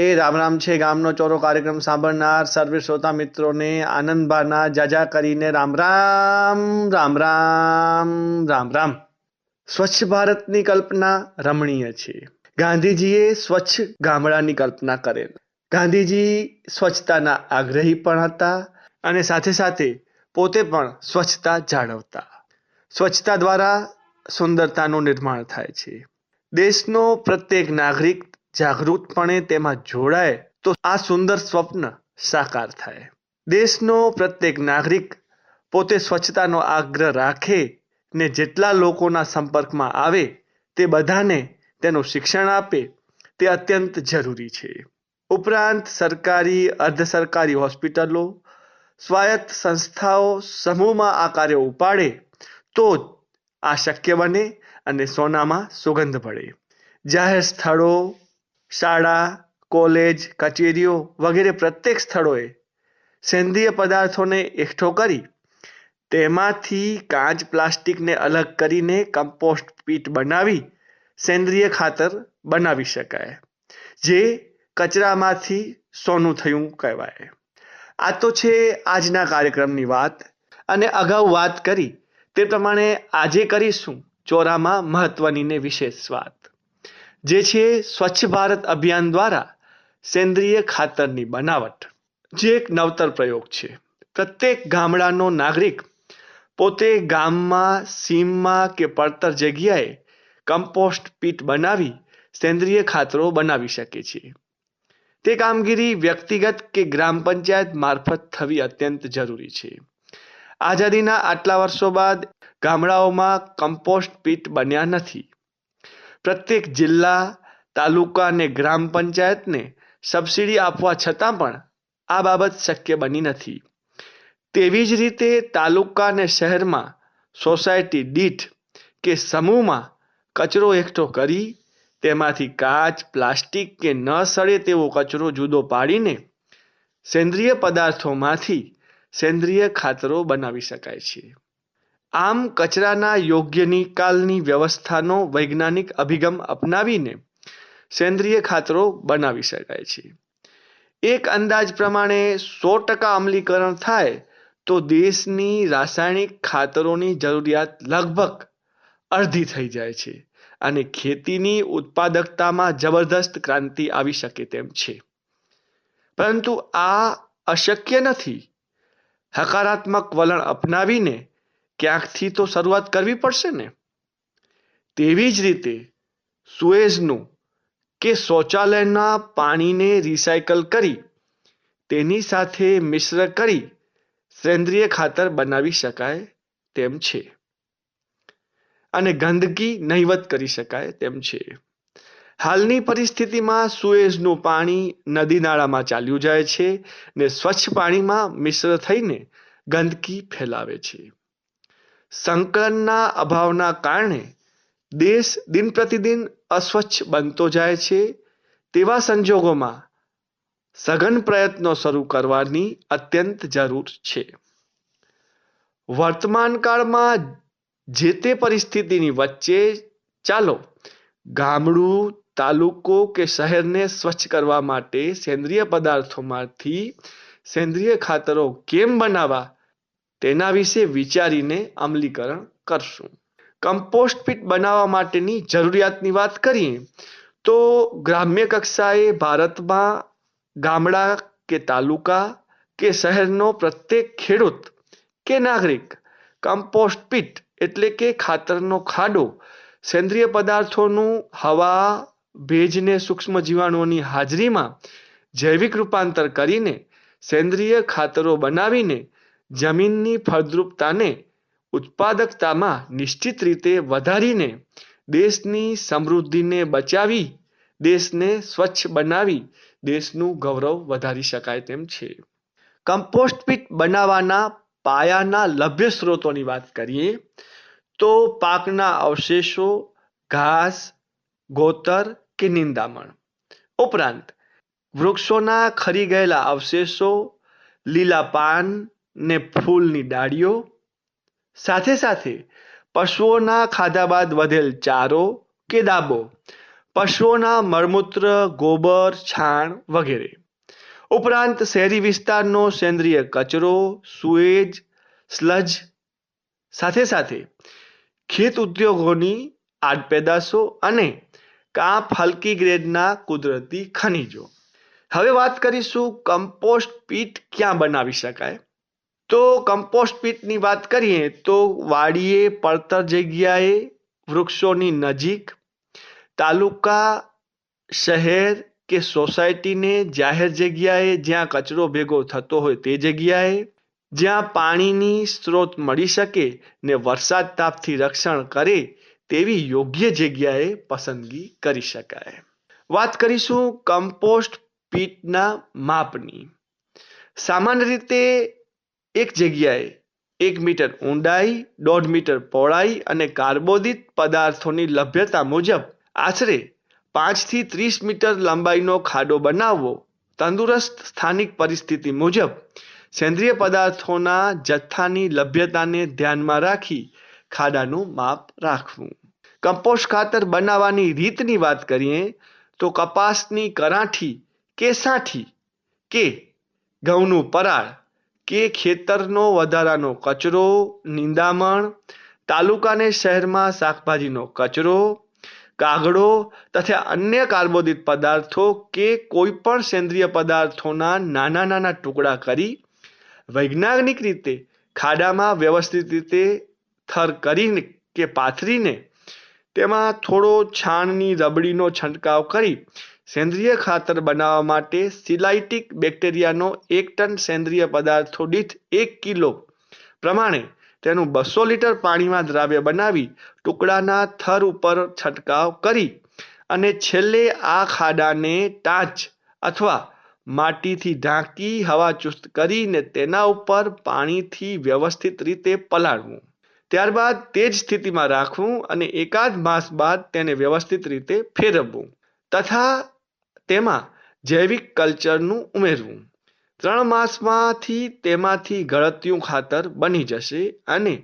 એ રામ રામ છે ગામનો ચોરો કાર્યક્રમ સાંભળનાર સર્વે શ્રોતા મિત્રોને આનંદભાના જાજા કરીને રામ રામ રામ રામ રામ રામ. સ્વચ્છ ભારતની કલ્પના રમણીય છે. ગાંધીજીએ સ્વચ્છ ગામડાની કલ્પના કરેલ. ગાંધીજી સ્વચ્છતાના આગ્રહી પણ હતા અને સાથે સાથે પોતે પણ સ્વચ્છતા જાળવતા. સ્વચ્છતા દ્વારા સુંદરતાનું નિર્માણ થાય છે. દેશનો પ્રત્યેક નાગરિક જાગૃતપણે તેમાં જોડાય, તો આ સુંદર સ્વપ્ન સાકાર થાય. દેશનો પ્રત્યેક નાગરિક પોતે સ્વચ્છતાનો આગ્રહ રાખે ને જેટલા લોકોના સંપર્કમાં આવે તે બધાને તેનું શિક્ષણ આપે, તે અત્યંત જરૂરી છે. ઉપરાંત સરકારી, અર્ધ સરકારી હોસ્પિટલો, સ્વાયત્ત સંસ્થાઓ સમૂહમાં આ કાર્ય ઉપાડે, તો જ આ શક્ય બને અને સોનામાં સુગંધ પડે. જાહેર સ્થળો શાળા, કોલેજ, કચેરીઓ વગેરે પ્રત્યેક સ્થળોએ સેન્દ્રીય પદાર્થોને એકઠો કરી તેમાંથી કાચ પ્લાસ્ટિકને અલગ કરીને કમ્પોસ્ટ પીટ બનાવી સેન્દ્રીય ખાતર બનાવી શકાય, જે કચરામાંથી સોનું થયું કહેવાય. આ તો છે આજના કાર્યક્રમની વાત અને અગાઉ વાત કરી તે પ્રમાણે આજે કરીશું ચોરામાં મહત્વની ને વિશેષ વાત. જે છે સ્વચ્છ ભારત અભિયાન દ્વારા સેન્દ્રિય ખાતરની બનાવટ. જે એક નવતર પ્રયોગ છે. પ્રત્યેક ગામડાનો નાગરિક પોતે ગામમાં, સીમમાં કે પડતર જગ્યાએ કમ્પોસ્ટ પીટ બનાવી સેન્દ્રિય ખાતરો બનાવી શકે છે. તે કામગીરી વ્યક્તિગત કે ગ્રામ પંચાયત મારફત થવી અત્યંત જરૂરી છે. આઝાદીના આટલા વર્ષો બાદ ગામડાઓમાં કમ્પોસ્ટ પીટ બન્યા નથી. પ્રત્યેક જિલ્લા, તાલુકા અને ગ્રામ પંચાયતને સબસિડી આપવા છતાં પણ આ બાબત શક્ય બની નથી. તેવી જ રીતે તાલુકા અને શહેરમાં સોસાયટી દીઠ કે સમૂહમાં કચરો એકઠો કરી, તેમાંથી કાચ, પ્લાસ્ટિક કે ન સડે તેવો કચરો જુદો પાડીને સેન્દ્રિય પદાર્થોમાંથી સેન્દ્રિય ખાતરો બનાવી શકાય છે. આમ કચરાના યોગ્ય નિકાલની વ્યવસ્થાનો વૈજ્ઞાનિક અભિગમ અપનાવીને સેન્દ્રિય ખાતરો બનાવી શકાય છે. એક અંદાજ પ્રમાણે સો ટકા અમલીકરણ થાય તો દેશની રાસાયણિક ખાતરોની જરૂરિયાત લગભગ અડધી થઈ જાય છે અને ખેતીની ઉત્પાદકતામાં જબરદસ્ત ક્રાંતિ આવી શકે તેમ છે. પરંતુ આ અશક્ય નથી. હકારાત્મક વલણ અપનાવીને ક્યાંકથી તો શરૂઆત કરવી પડશે ને? તેવી જ રીતે સુએઝનું કે શૌચાલયના પાણીને રિસાયકલ કરી, તેની સાથે મિશ્ર કરી સેન્દ્રિય ખાતર બનાવી શકાય તેમ છે. અને ગંદકી નહીવત કરી શકાય તેમ છે. હાલની પરિસ્થિતિમાં સુએઝનું પાણી નદી નાળામાં ચાલ્યું જાય છે ને સ્વચ્છ પાણીમાં મિશ્ર થઈને ગંદકી ફેલાવે છે. સંકલનના અભાવના કારણે દેશ દિન પ્રતિદિન અસ્વચ્છ બનતો જાય છે. તેવા સંજોગોમાં સઘન પ્રયત્નો શરૂ કરવાની અત્યંત જરૂર છે. વર્તમાન કાળમાં જે તે પરિસ્થિતિની વચ્ચે ચાલો ગામડું, તાલુકો કે શહેરને સ્વચ્છ કરવા માટે સેન્દ્રિય પદાર્થોમાંથી સેન્દ્રિય ખાતરો કેમ બનાવવા તેના વિશે વિચારીને અમલીકરણ કરશું. કમ્પોસ્ટ પીટ બનાવવા માટેની જરૂરિયાતની વાત કરીએ, તો ગ્રામ્ય કક્ષાએ ભારતમાં ગામડા કે તાલુકા કે શહેરનો પ્રત્યેક ખેડૂત કે નાગરિક કમ્પોસ્ટ પીટ એટલે કે ખાતરનો ખાડો, સેન્દ્રિય પદાર્થોનું હવા, ભેજને સૂક્ષ્મ જીવાણુઓની હાજરીમાં જૈવિક રૂપાંતર કરીને સેન્દ્રિય ખાતરો બનાવીને જમીનની ફળદ્રુપતાને ઉત્પાદકતામાં નિશ્ચિત રીતે વધારીને દેશની સમૃદ્ધિને બચાવી, દેશને સ્વચ્છ બનાવી, દેશનું ગૌરવ વધારી શકાય તેમ છે. કમ્પોસ્ટ પીટ બનાવવાના પાયાના લભ્ય સ્ત્રોતોની વાત કરીએ, તો પાકના અવશેષો, ઘાસ, ગોતર કે નિંદામણ. ઉપરાંત, વૃક્ષોના ખરી ગયેલા અવશેષો લીલા પાન ને ફૂલની ડાળીઓ. સાથે સાથે પશુઓના ખાધા બાદ વધેલ ચારો કે દાબો, પશુઓના મળમૂત્ર, ગોબર, છાણ વગેરે. ઉપરાંત શહેરી વિસ્તારનો સેન્દ્રિય કચરો, સુએજ, સ્લજ. સાથે સાથે ખેત ઉદ્યોગોની આડપેદાશો અને કાંપ હલકી ગ્રેડના કુદરતી ખનિજો. હવે વાત કરીશું કમ્પોસ્ટ પીટ ક્યાં બનાવી શકાય? તો કમ્પોસ્ટ પીટની વાત કરીએ તો વાડીએ, પડતર જગ્યાએ, વૃક્ષોની નજીક, તાલુકા, શહેર કે સોસાયટીને જાહેર જગ્યાએ જ્યાં કચરો ભેગો થતો હોય તે જગ્યાએ, જ્યાં પાણીની સ્ત્રોત મળી શકે ને વરસાદ તાપથી રક્ષણ કરે તેવી યોગ્ય જગ્યાએ પસંદગી કરી શકાય. વાત કરીશું કમ્પોસ્ટ પીટના માપની. સામાન્ય રીતે એક જગ્યાએ એક મીટર ઊંડાઈ, દોઢ મીટર પહોળાઈ અને કાર્બોદિત પદાર્થોની લભ્યતા મુજબ આશરે પાંચથી ત્રીસ મીટર લંબાઈનો ખાડો બનાવવો, તંદુરસ્ત સ્થાનિક પરિસ્થિતિ મુજબ સેન્દ્રિય પદાર્થોના જથ્થાની લભ્યતાને ધ્યાનમાં રાખી ખાડાનું માપ રાખવું. કમ્પોસ્ટ ખાતર બનાવવાની રીતની વાત કરીએ તો કપાસની કરાઠી કે સાઠી કે ઘઉંનું પરાળ કે ખેતરનો વધારાનો કચરો, નિંદામણ, તાલુકાને શહેરમાં શાકભાજીનો કચરો કાગડો તથા અન્ય કાર્બોદિત પદાર્થો કે કોઈ પણ સેન્દ્રિય પદાર્થોના નાના નાના ટુકડા કરી વૈજ્ઞાનિક રીતે ખાડામાં વ્યવસ્થિત રીતે થર કરીને કે પાથરીને તેમાં થોડો છાણની રબડીનો છંટકાવ કરી સેન્દ્રિય ખાતર બનાવવા માટે સિલાઇટિક બેક્ટેરિયાનો એક ટન સેન્દ્રિય પદાર્થો દીઠ એક કિલો પ્રમાણે તેનું બસો લીટર પાણીમાં દ્રાવ્ય બનાવી ટુકડાના થર ઉપર છંટકાવ કરી અને છેલ્લે આ ખાડાને ટાંચ અથવા માટીથી ઢાંકી હવા ચુસ્ત કરીને તેના ઉપર પાણીથી વ્યવસ્થિત રીતે પલાળવું. ત્યારબાદ તે જ સ્થિતિમાં રાખવું અને એકાદ માસ બાદ તેને વ્યવસ્થિત રીતે ફેરવવું. તથા તેમાં જૈવિક કલ્ચરનું ઉમેરવું. ત્રણ માસમાંથી તેમાંથી ગળતિયું ખાતર બની જશે અને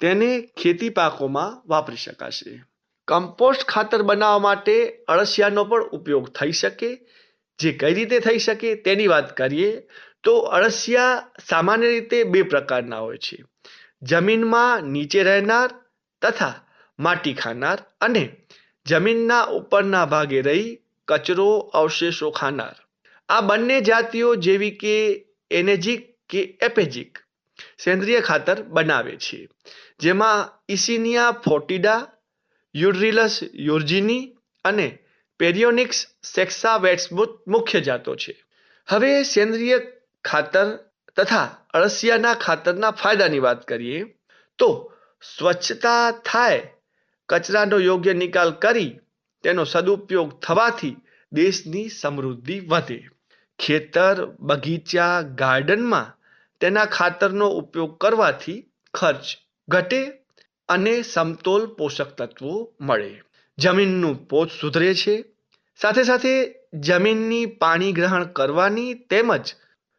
તેને ખેતી પાકોમાં વાપરી શકાશે. કમ્પોસ્ટ ખાતર બનાવવા માટે અળસિયાનો પણ ઉપયોગ થઈ શકે. જે કઈ રીતે થઈ શકે તેની વાત કરીએ તો અળસિયા સામાન્ય રીતે બે પ્રકારના હોય છે. જમીનમાં નીચે રહેનાર તથા માટી ખાનાર અને જમીનના ઉપરના ભાગે રહી કચરો અવશેષો ખાનાર. આ બંને જાતિઓ જેવી કે એનેજિક કે એપેજિક સેન્દ્રિય ખાતર બનાવે છે. જેમાં ઇસિનિયા ફોર્ટિડા, યુડ્રિલસ યુર્જિની અને પેરિયોનિક્સ સેક્સા સેક્સાવેટ્સ મુખ્ય જાતો છે. હવે સેન્દ્રિય ખાતર તથા અળસિયાના ખાતરના ફાયદાની વાત કરીએ, તો સ્વચ્છતા થાય, કચરાનો યોગ્ય નિકાલ કરી તેનો સદુપયોગ થવાથી દેશની સમૃદ્ધિ વધે. ખેતર, બગીચા, ગાર્ડનમાં તેના ખાતરનો ઉપયોગ કરવાથી ખર્ચ ઘટે અને સમતોલ પોષક તત્વો મળે. જમીનનું પોત સુધરે છે. સાથે સાથે જમીનની પાણી ગ્રહણ કરવાની તેમજ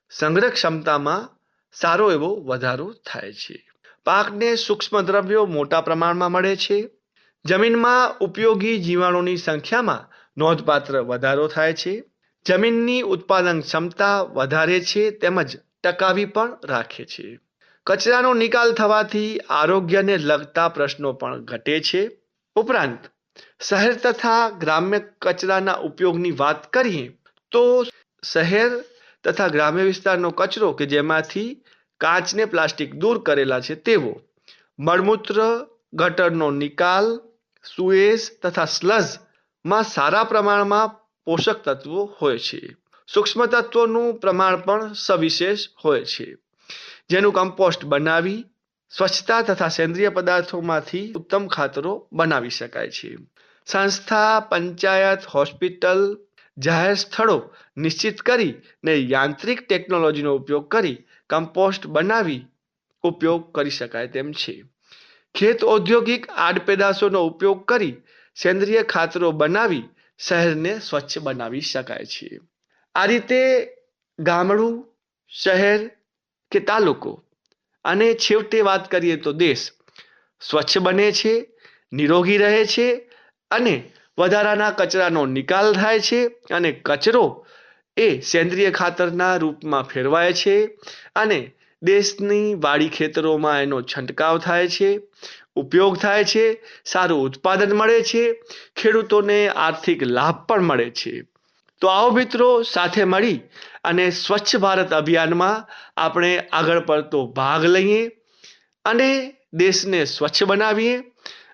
સંગ્રહ ક્ષમતામાં સારો એવો વધારો થાય છે. પાકને સૂક્ષ્મ દ્રવ્યો મોટા પ્રમાણમાં મળે છે. જમીનમાં ઉપયોગી જીવાણુની સંખ્યામાં નોંધપાત્ર વધારો થાય છે. જમીનની ઉત્પાદન ક્ષમતા વધારે છે તેમજ ટકાવી પણ રાખે છે. કચરાનો નિકાલ થવાથી આરોગ્યને લગતા પ્રશ્નો પણ ઘટે છે. ઉપરાંત, શહેર તથા ગ્રામ્ય કચરાના ઉપયોગની વાત કરીએ તો શહેર તથા ગ્રામ્ય વિસ્તારનો કચરો કે જેમાંથી કાચને પ્લાસ્ટિક દૂર કરેલા છે તેવો મળમૂત્ર ગટરનો નિકાલ સુએસ તથા સ્લઝમાં સારા પ્રમાણમાં પોષક તત્વો હોય છે. સૂક્ષ્મ તત્વોનું પ્રમાણ પણ સવિશેષ હોય છે. જેનું કમ્પોસ્ટ બનાવી, સ્વચ્છતા તથા સેન્દ્રિય પદાર્થોમાંથી ઉત્તમ ખાતરો બનાવી શકાય છે. સંસ્થા, પંચાયત, હોસ્પિટલ, જાહેર સ્થળો નિશ્ચિત કરીને યાંત્રિક ટેકનોલોજીનો ઉપયોગ કરી કમ્પોસ્ટ બનાવી ઉપયોગ કરી શકાય તેમ છે. ખેત ઔદ્યોગિક આડપેદાશોનો ઉપયોગ કરી સેન્દ્રિય ખાતરો બનાવી શહેરને સ્વચ્છ બનાવી શકાય છે. આ રીતે ગામડું, શહેર કે તાલુકો, અને છેવટે વાત કરીએ તો દેશ, સ્વચ્છ બને છે, નિરોગી રહે છે, અને વધારાના કચરાનો નિકાલ થાય છે, અને કચરો એ સેન્દ્રિય ખાતરના રૂપમાં ફેરવાય છે, અને દેશની વાડી ખેતરોમાં એનો છંટકાવ થાય છે, ઉપયોગ થાય છે, સારું ઉત્પાદન મળે છે, ખેડૂતોને આર્થિક લાભ પણ મળે છે. તો આવો મિત્રો સાથે મળી અને સ્વચ્છ ભારત અભિયાનમાં આપણે આગળ પડતો ભાગ લઈએ અને દેશને સ્વચ્છ બનાવીએ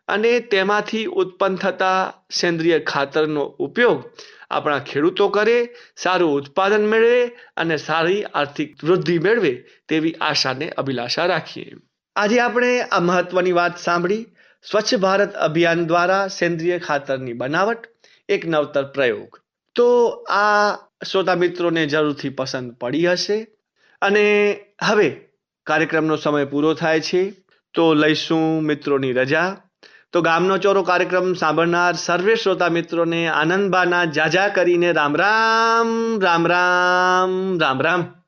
અને તેમાંથી ઉત્પન્ન થતા સેન્દ્રિય ખાતરનો ઉપયોગ આપણા ખેડૂતો કરે, સારું ઉત્પાદન મેળવે અને સારી આર્થિક વૃદ્ધિ મેળવે તેવી આશાને અભિલાષા રાખીએ. આજે આપણે આ મહત્વની વાત સાંભળી. સ્વચ્છ ભારત અભિયાન દ્વારા સેન્દ્રિય ખાતરની બનાવટ, એક નવતર પ્રયોગ. તો આ શ્રોતા મિત્રોને જરૂરથી પસંદ પડી હશે. અને હવે કાર્યક્રમનો સમય પૂરો થાય છે. તો લઈશું મિત્રોની રજા. તો ગામનો ચોરો કાર્યક્રમ સાંભળનાર સર્વે શ્રોતા મિત્રોને આનંદબાના જાજા કરીને રામ રામ રામ રામ રામ રામ.